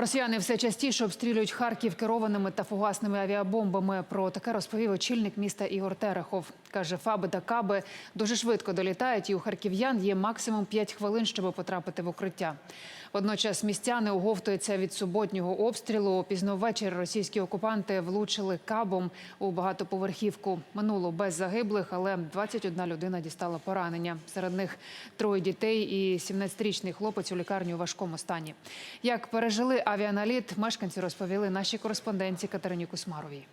Росіяни все частіше обстрілюють Харків керованими та фугасними авіабомбами. Про таке розповів очільник міста Ігор Терехов. Каже, фаби та каби дуже швидко долітають, і у харків'ян є максимум 5 хвилин, щоб потрапити в укриття. Водночас містяни оговтуються від суботнього обстрілу. Пізно ввечері російські окупанти влучили кабом у багатоповерхівку. Минуло без загиблих, але 21 людина дістала поранення. Серед них троє дітей і 17-річний хлопець у лікарні у важкому стані. Як пережили авіаналіт, мешканці розповіли нашій кореспонденції Катерині Кусмаровій.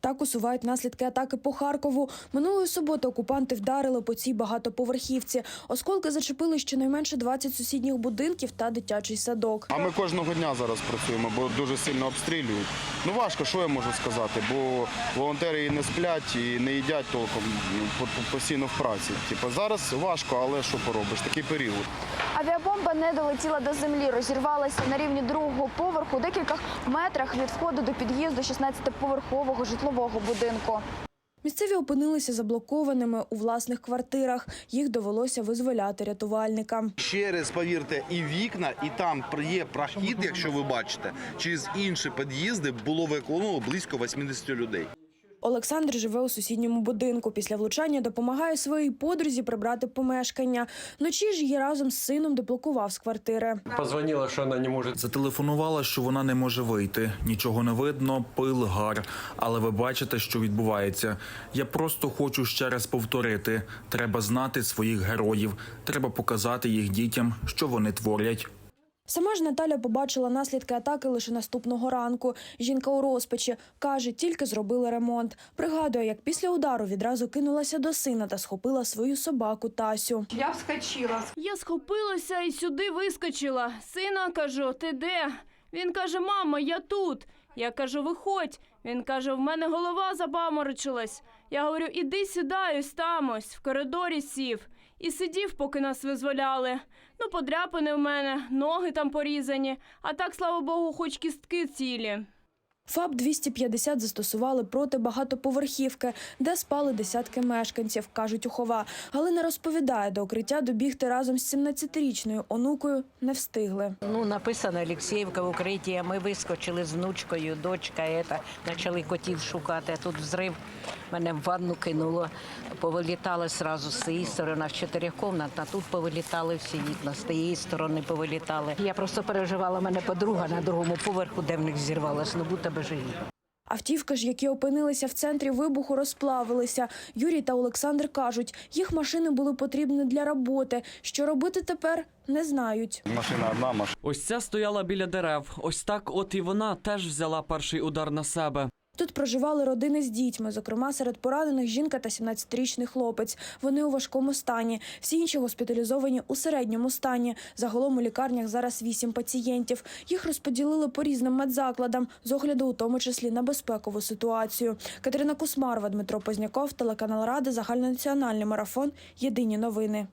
Так усувають наслідки атаки по Харкову. Минулої суботи окупанти вдарили по цій багатоповерхівці. Осколки зачепили щонайменше 20 сусідніх будинків та дитячий садок. А ми кожного дня зараз працюємо, бо дуже сильно обстрілюють. Ну важко, що я можу сказати, бо волонтери і не сплять, і не їдять толком ну, по- по- постійно в праці. Типу, зараз важко, але що поробиш, такий період. Авіабомба не долетіла до землі, розірвалася на рівні другого поверху декілька метрах від входу до під'їзду 16-поверхового житлового будинку. Місцеві опинилися заблокованими у власних квартирах. Їх довелося визволяти рятувальникам. Через, повірте, і вікна, і там є прохід, якщо ви бачите, через інші під'їзди було виконано близько 80 людей. Олександр живе у сусідньому будинку. Після влучання допомагає своїй подрузі прибрати помешкання. Вночі ж її разом з сином деблокував з квартири. Позвонила, що вона не може. Зателефонувала, що вона не може вийти. Нічого не видно, пил, гар. Але ви бачите, що відбувається. Я просто хочу ще раз повторити: треба знати своїх героїв, треба показати їх дітям, що вони творять. Сама ж Наталя побачила наслідки атаки лише наступного ранку. Жінка у розпачі каже, тільки зробили ремонт. Пригадує, як після удару відразу кинулася до сина та схопила свою собаку Тасю. Я вскочила. Я схопилася і сюди вискочила. Сина кажу, ти де? Він каже: Мама, я тут. Я кажу, виходь. Він каже: в мене голова запаморочилась. Я говорю, іди сідай, ось там ось, в коридорі сів. І сидів, поки нас визволяли. Ну, подряпини в мене, ноги там порізані. А так, слава Богу, хоч кістки цілі. ФАБ 250 застосували проти багатоповерхівки, де спали десятки мешканців, кажуть ухова. Галина розповідає, до укриття добігти разом з 17-річною онукою не встигли. Ну, написано Олексіївка в укритті, а ми вискочили з внучкою, дочка, ета, почали котів шукати, а тут взрив, мене в ванну кинуло, повилітали зразу з цієї сторони, в чотирикомнатна, тут повилітали всі вікна, з тієї сторони повилітали. Я просто переживала, мене подруга на другому поверху, де в них зірвалась, ну будь тебе живі. Автівки ж, які опинилися в центрі вибуху, розплавилися. Юрій та Олександр кажуть, їх машини були потрібні для роботи. Що робити тепер, не знають. Машина одна, машина. Ось ця стояла біля дерев. Ось так, от і вона теж взяла перший удар на себе. Тут проживали родини з дітьми, зокрема серед поранених жінка та 17-річний хлопець. Вони у важкому стані. Всі інші госпіталізовані у середньому стані. Загалом у лікарнях зараз вісім пацієнтів. Їх розподілили по різним медзакладам з огляду, у тому числі на безпекову ситуацію. Катерина Кусмарова, Дмитро Позняков, телеканал Рада, загальнонаціональний марафон. Єдині новини.